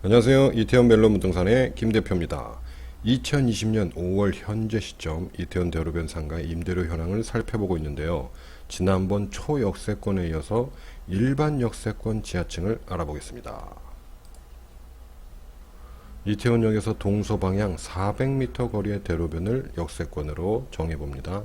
안녕하세요. 이태원 멜론 부동산의 김 대표입니다. 2020년 5월 현재 시점 이태원 대로변 상가의 임대료 현황을 살펴보고 있는데요. 지난번 초역세권에 이어서 일반 역세권 지하층을 알아보겠습니다. 이태원역에서 동서 방향 400m 거리의 대로변을 역세권으로 정해봅니다.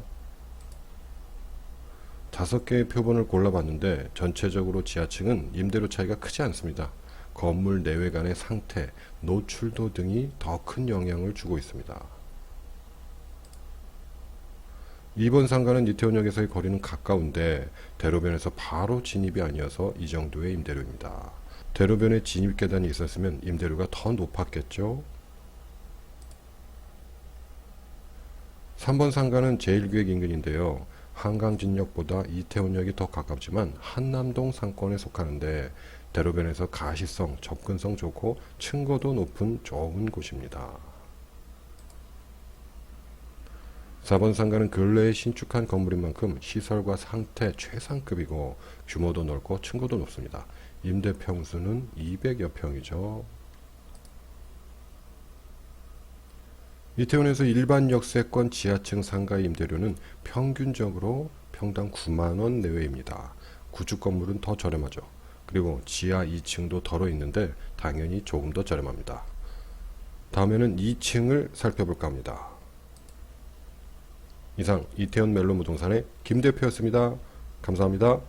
다섯 개의 표본을 골라봤는데 전체적으로 지하층은 임대료 차이가 크지 않습니다. 건물 내외관의 상태, 노출도 등이 더 큰 영향을 주고 있습니다. 이번 상가는 이태원역에서의 거리는 가까운데 대로변에서 바로 진입이 아니어서 이 정도의 임대료입니다. 대로변에 진입 계단이 있었으면 임대료가 더 높았겠죠? 3번 상가는 제1구역 인근인데요. 한강진역보다 이태원역이 더 가깝지만 한남동 상권에 속하는데 대로변에서 가시성, 접근성 좋고 층고도 높은 좋은 곳입니다. 4번 상가는 근래에 신축한 건물인 만큼 시설과 상태 최상급이고 규모도 넓고 층고도 높습니다. 임대 평수는 200여 평이죠. 이태원에서 일반 역세권 지하층 상가 임대료는 평균적으로 평당 9만 원 내외입니다. 구축 건물은 더 저렴하죠. 그리고 지하 2층도 덜어 있는데 당연히 조금 더 저렴합니다. 다음에는 2층을 살펴볼까 합니다. 이상 이태원 멜로 부동산의 김 대표였습니다. 감사합니다.